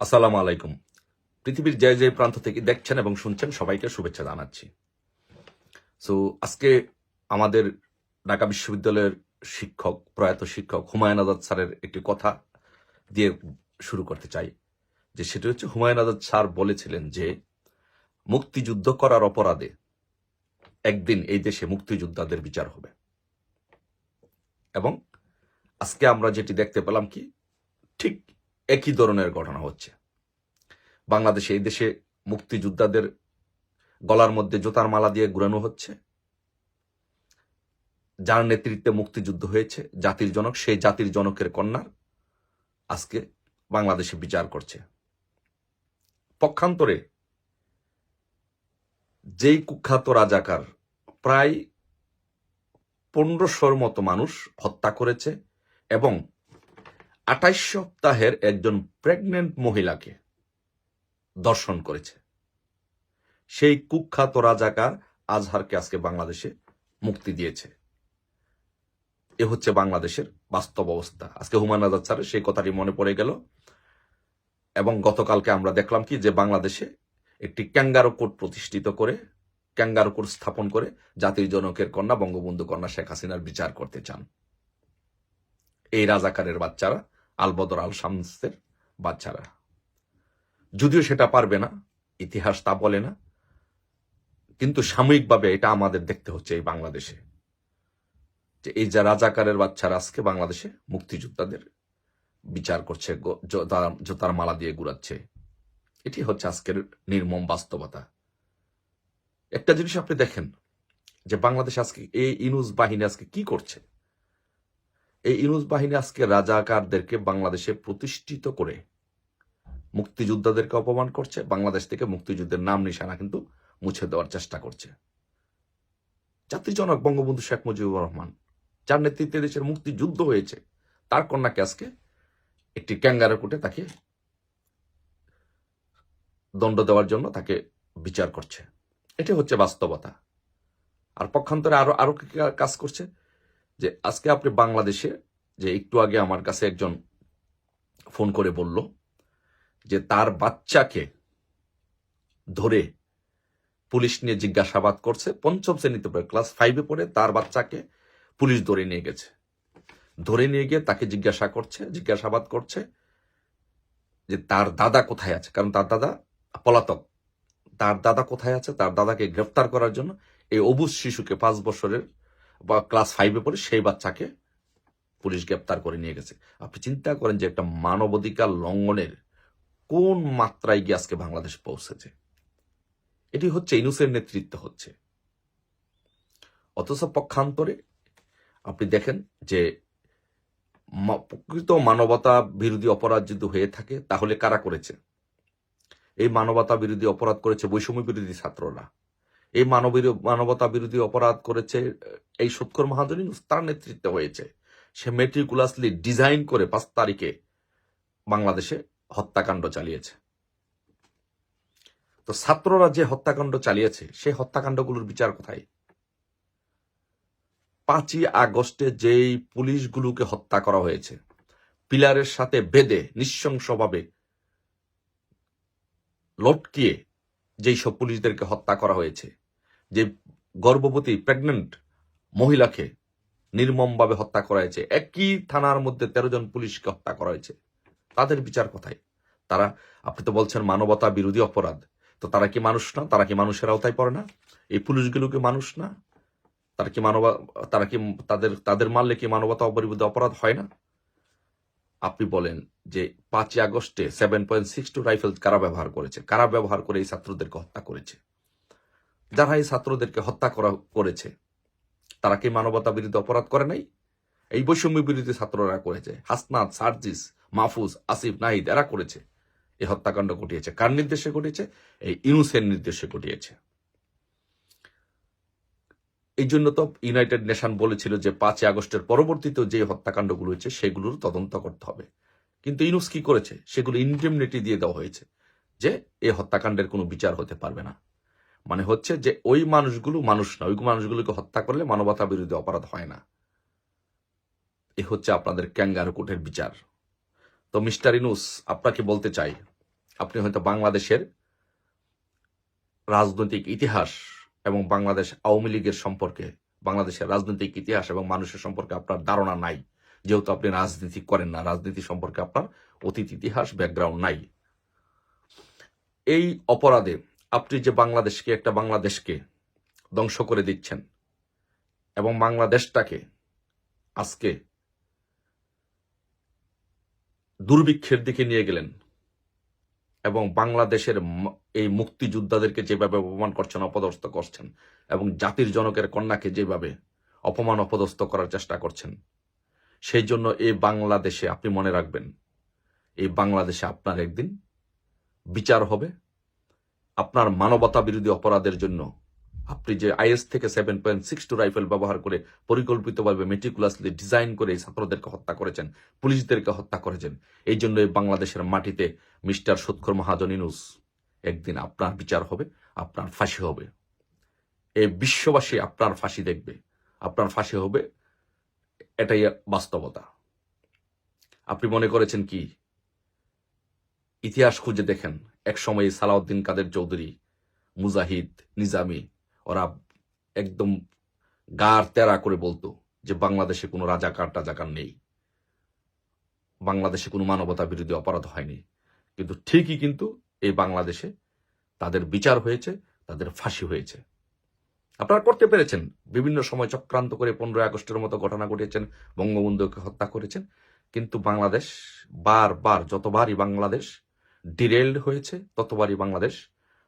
আসসালামু আলাইকুম। পৃথিবীর যে যে প্রান্ত থেকে দেখছেন এবং শুনছেন, সবাইকে শুভেচ্ছা জানাচ্ছি। সো আজকে আমাদের ঢাকা বিশ্ববিদ্যালয়ের শিক্ষক, প্রয়াত শিক্ষক হুমায়ুন আজাদ স্যারের একটি কথা দিয়ে শুরু করতে চাই, যে সেটা হচ্ছে হুমায়ুন আজাদ স্যার বলেছিলেন যে, মুক্তিযুদ্ধ করার অপরাধে একদিন এই দেশে মুক্তিযোদ্ধাদের বিচার হবে। এবং আজকে আমরা যেটি দেখতে পেলাম কি, ঠিক একই ধরনের ঘটনা হচ্ছে। বাংলাদেশে এই দেশে মুক্তিযোদ্ধাদের গলার মধ্যে জোতার মালা দিয়ে ঘুরানো হচ্ছে। যার নেতৃত্বে মুক্তিযুদ্ধ হয়েছে, জাতির জনক, সেই জাতির জনকের কন্যার আজকে বাংলাদেশে বিচার করছে। পক্ষান্তরে যেই কুখ্যাত রাজাকার প্রায় পনেরোশোর মতো মানুষ হত্যা করেছে এবং আঠাইশ সপ্তাহের একজন প্রেগনেন্ট মহিলাকে দর্শন করেছে। সেই কুখ্যাত রাজাকার আজহারকে আজকে বাংলাদেশে মুক্তি দিয়েছে। এ হচ্ছে বাংলাদেশের বাস্তব অবস্থা। আজকে হুমায়ুন আজাদ স্যারের সেই কথাটি মনে পড়ে গেল। এবং গতকালকে আমরা দেখলাম কি যে বাংলাদেশে একটি ক্যাঙ্গারো কোর্ট প্রতিষ্ঠিত করে, ক্যাঙ্গারো কোর্ট স্থাপন করে জাতির জনকের কন্যা, বঙ্গবন্ধু কন্যা শেখ হাসিনার বিচার করতে চান। এই রাজাকারের বাচ্চারা আলবদর আল শামসের বাচ্চারা। যদিও সেটা পারবে না, ইতিহাস তা বলে না, কিন্তু সাময়িকভাবে এটা আমাদের দেখতে হচ্ছে এই বাংলাদেশে। যে এই যে রাজাকারের বাচ্চারা আজকে বাংলাদেশে মুক্তিযোদ্ধাদের বিচার করছে জোতার- মালা দিয়ে ঘুরাচ্ছে, এটি হচ্ছে আজকের নির্মম বাস্তবতা। একটা জিনিস আপনি দেখেন যে বাংলাদেশ আজকে, এই ইনুজ বাহিনী আজকে কি করছে? এই ইনুস বাহিনী আজকে রাজাকারদেরকে বাংলাদেশে প্রতিষ্ঠিত করে। মুক্তিযোদ্ধাদেরকে অপমান করছে, বাংলাদেশ থেকে মুক্তিযুদ্ধের নাম নিশানা কিন্তু মুছে দেওয়ার চেষ্টা করছে। জাতিজনক বঙ্গবন্ধু শেখ মুজিবুর রহমান, যার নেতৃত্বে দেশের মুক্তিযুদ্ধ হয়েছে, তার কন্যাকে আজকে একটি ক্যাঙ্গারো কোটে তাকে দণ্ড দেওয়ার জন্য তাকে বিচার করছে। এটি হচ্ছে বাস্তবতা। আর পক্ষান্তরে আরও আরও কি কাজ করছে? যে আজকে আপনি বাংলাদেশে যে একটু আগে আমার কাছে একজন ফোন করে বলল যে তার বাচ্চাকে ধরে পুলিশ নিয়ে জিজ্ঞাসাবাদ করছে, পঞ্চম শ্রেণীতে পড়ে, ক্লাস ফাইভে পড়ে, তার বাচ্চাকে পুলিশ ধরে নিয়ে গেছে। ধরে নিয়ে গিয়ে তাকে জিজ্ঞাসা করছে, জিজ্ঞাসাবাদ করছে যে তার দাদা কোথায় আছে? কারণ তার দাদা পলাতক। তার দাদা কোথায় আছে? তার দাদাকে গ্রেফতার করার জন্য এই অবুজ শিশুকে পাঁচ বছরের বা ক্লাস ফাইভে পড়ে সেই বাচ্চাকে পুলিশ গ্রেপ্তার করে নিয়ে গেছে। আপনি চিন্তা করেন যে একটা মানবাধিকার লঙ্ঘনের কোন মাত্রায় গিয়ে আজকে বাংলাদেশ পৌঁছেছে? এটি হচ্ছে ইনুসের নেতৃত্ব হচ্ছে। অথচ পক্ষান্তরে আপনি দেখেন যে প্রকৃত মানবতা বিরোধী অপরাধ যদি হয়ে থাকে, তাহলে কারা করেছে? এই মানবতা বিরোধী অপরাধ করেছে বৈষম্য বিরোধী ছাত্ররা। এই মানবীর মানবতা বিরোধী অপরাধ করেছে, এই সৎকর মাহাজনী তার নেতৃত্বে হয়েছে। সে মেট্রিকুলাসলি ডিজাইন করে পাঁচ তারিখে বাংলাদেশে হত্যাকাণ্ড চালিয়েছে। তো ছাত্ররা যে হত্যাকাণ্ড চালিয়েছে, সেই হত্যাকাণ্ডগুলোর বিচার কোথায়? পাঁচই আগস্টে যেই পুলিশগুলোকে হত্যা করা হয়েছে, পিলারের সাথে বেঁধে, নৃশংসভাবে লটকিয়ে যেই সব পুলিশদেরকে হত্যা করা হয়েছে যে গর্ভবতী প্রেগনেন্ট মহিলাকে নির্মমভাবে হত্যা করা হয়েছে, একই থানার মধ্যে তেরো জন পুলিশকে হত্যা করা হয়েছে। তাদের বিচার কোথায়? তারা, আপনি তো বলছেন মানবতা বিরোধী অপরাধ, তো তারা কি মানুষ না? তারা কি মানুষের আওতায় পড়ে না? এই পুলিশগুলোকে মানুষ না? তারা কি মানব, তারা কি তাদের তাদের মারলে কি মানবতা অপরিবিধ অপরাধ হয় না? আপনি বলেন যে পাঁচই আগস্টে seven point six two rifle কারা ব্যবহার করেছে? কারা ব্যবহার করে এই ছাত্রদেরকে হত্যা করেছে? যারা এই ছাত্রদেরকে হত্যা করা করেছে, তারা কি মানবতা বিরোধী অপরাধ করে নাই? এই বৈষম্য বিরোধী ছাত্ররা করেছে। হাসনাত, সার্জিস, মাহফুজ, আসিফ নাহিদ এরা করেছে। এই হত্যাকাণ্ড ঘটিয়েছে। কার নির্দেশে ঘটিয়েছে? এই ইউনুসের নির্দেশে ঘটিয়েছে। এই জন্য তো ইউনাইটেড নেশন বলেছিল যে পাঁচই আগস্টের পরবর্তীতে যে হত্যাকাণ্ডগুলো হয়েছে, সেগুলোর তদন্ত করতে হবে। কিন্তু ইউনুস কি করেছে? সেগুলো ইনডেমনিটি দিয়ে দেওয়া হয়েছে যে এই হত্যাকাণ্ডের কোনো বিচার হতে পারবে না। মানে হচ্ছে যে ওই মানুষগুলো মানুষ না ওই মানুষগুলোকে হত্যা করলে মানবতা বিরোধী অপরাধ হয় না। এ হচ্ছে আপনাদের ক্যাঙ্গারু কোর্টের বিচার। তো মিস্টার ইনুস, আপনাকে বলতে চাই, আপনি হয়তো বাংলাদেশের রাজনৈতিক ইতিহাস এবং বাংলাদেশ আওয়ামী লীগের সম্পর্কে, বাংলাদেশের রাজনৈতিক ইতিহাস এবং মানুষের সম্পর্কে আপনার ধারণা নাই। যেহেতু আপনি রাজনীতি করেন না, রাজনীতি সম্পর্কে আপনার অতীত ইতিহাস, ব্যাকগ্রাউন্ড নাই। এই অপরাধে আপনি যে বাংলাদেশকে, একটা বাংলাদেশকে ধ্বংস করে দিচ্ছেন এবং বাংলাদেশটাকে আজকে দুর্ভিক্ষের দিকে নিয়ে গেলেন এবং বাংলাদেশের এই মুক্তিযোদ্ধাদেরকে যেভাবে অপমান করছেন, অপদস্থ করছেন এবং জাতির জনকের কন্যাকে যেভাবে অপমান, অপদস্থ করার চেষ্টা করছেন, সেই জন্য এই বাংলাদেশে আপনি মনে রাখবেন, এই বাংলাদেশে আপনার একদিন বিচার হবে। আপনার মানবতা বিরোধী অপরাধের জন্য। আপনি যে আইএস থেকে seven point six two rifle ব্যবহার করে পরিকল্পিতভাবে মেটিকুলাসলি ডিজাইন করে এই ছাত্রদেরকে হত্যা করেছেন, পুলিশদেরকে হত্যা করেছেন, এই জন্য এই বাংলাদেশের মাটিতে মিস্টার সুৎখর মহাজন ইনুস, একদিন আপনার বিচার হবে, আপনার ফাঁসি হবে। এই বিশ্ববাসী আপনার ফাঁসি দেখবে, আপনার ফাঁসি হবে, এটাই বাস্তবতা। আপনি মনে করেছেন কি? ইতিহাস খুঁজে দেখেন এক সময় সালাউদ্দিন কাদের চৌধুরী, মুজাহিদ, নিজামি, ওরা একদম গার তেরা করে বলতো যে বাংলাদেশে কোনো রাজাকার টাজাকার নেই। বাংলাদেশে কোনো মানবতা বিরোধী অপরাধ হয়নি। কিন্তু ঠিকই কিন্তু এই বাংলাদেশে তাদের বিচার হয়েছে, তাদের ফাঁসি হয়েছে। আপনারা করতে পেরেছেন। বিভিন্ন সময় চক্রান্ত করে পনেরোই আগস্টের মতো ঘটনা ঘটিয়েছেন, বঙ্গবন্ধুকে হত্যা করেছেন। কিন্তু বাংলাদেশ বারবার, যতবারই বাংলাদেশ ডিরেলড হয়েছে, ততবারই বাংলাদেশ।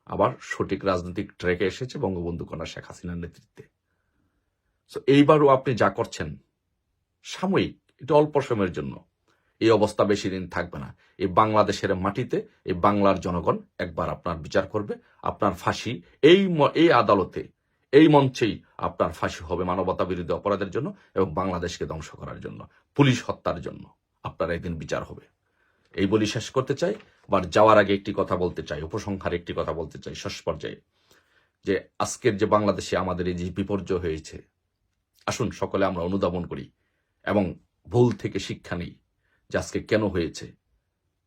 আবার সঠিক রাজনৈতিক ট্র্যাকে এসেছে বঙ্গবন্ধু কন্যা শেখ হাসিনার নেতৃত্বে। তো এইবারও আপনি যা করছেন, সাময়িক এটা অল্প সময়ের জন্য। এই অবস্থা বেশি দিন থাকবে না। এই বাংলাদেশের মাটিতে এই বাংলার জনগণ একবার আপনার বিচার করবে, আপনার ফাঁসি, এই এই আদালতে, এই মঞ্চেই আপনার ফাঁসি হবে মানবতা বিরোধী অপরাধের জন্য এবং বাংলাদেশকে ধ্বংস করার জন্য, পুলিশ হত্যার জন্য আপনার একদিন বিচার হবে। এই বলি শেষ করতে চাই। বা যাওয়ার আগে একটি কথা বলতে চাই, উপসংহারে একটি কথা বলতে চাই, শেষ পর্যায়ে। যে আজকের যে বাংলাদেশে আমাদের এই যে বিপর্যয় হয়েছে, আসুন সকলে আমরা অনুধাবন করি এবং ভুল থেকে শিক্ষা নেই যে আজকে কেন হয়েছে,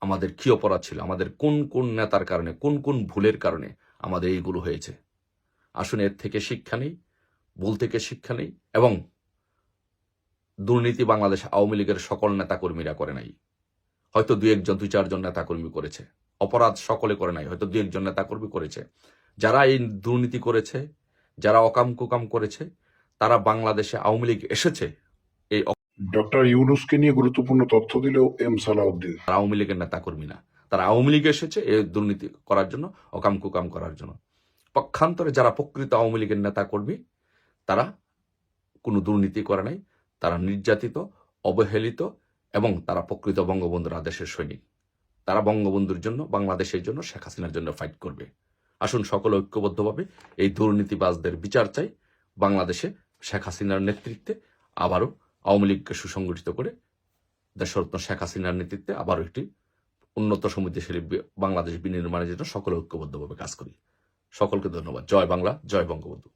আমাদের কি অপরাধ ছিল, আমাদের কোন কোন নেতার কারণে, কোন কোন ভুলের কারণে আমাদের এইগুলো হয়েছে। আসুন এর থেকে শিক্ষা নেই, ভুল থেকে শিক্ষা নেই এবং দুর্নীতি বাংলাদেশ আওয়ামী লীগের সকল নেতাকর্মীরা করে নাই। হয়তো দু একজন দুই চারজন নেতাকর্মী করেছে। অপরাধ সকলে করে নাই হয়তো দু একজন নেতাকর্মী করেছে। যারা এই দুর্নীতি করেছে যারা অকাম কুকাম করেছে তারা বাংলাদেশে আওয়ামী লীগ এসেছে। এই ডক্টর ইউনুসকে নিয়ে গুরুত্বপূর্ণ তথ্য দিল এম সালাউদ্দিন। তারা আওয়ামী লীগের নেতাকর্মী না। তারা আওয়ামী লীগ এসেছে এই দুর্নীতি করার জন্য অকাম কুকাম করার জন্য। পক্ষান্তরে যারা প্রকৃত আওয়ামী লীগের নেতাকর্মী তারা কোনো দুর্নীতি করে নাই। তারা নির্যাতিত অবহেলিত এবং তারা প্রকৃত বঙ্গবন্ধুর আদেশের সৈনিক। তারা বঙ্গবন্ধুর জন্য, বাংলাদেশের জন্য, শেখ হাসিনার জন্য ফাইট করবে। আসুন সকলে ঐক্যবদ্ধভাবে এই দুর্নীতিবাজদের বিচার চাই। বাংলাদেশে শেখ হাসিনার নেতৃত্বে আবারও আওয়ামী লীগকে সুসংগঠিত করে দেশরত্ন শেখ হাসিনার নেতৃত্বে আবারও একটি উন্নত সমৃদ্ধিশালী বি- বাংলাদেশ বিনির্মাণের জন্য সকলে ঐক্যবদ্ধভাবে কাজ করি। সকলকে ধন্যবাদ। জয় বাংলা, জয় বঙ্গবন্ধু।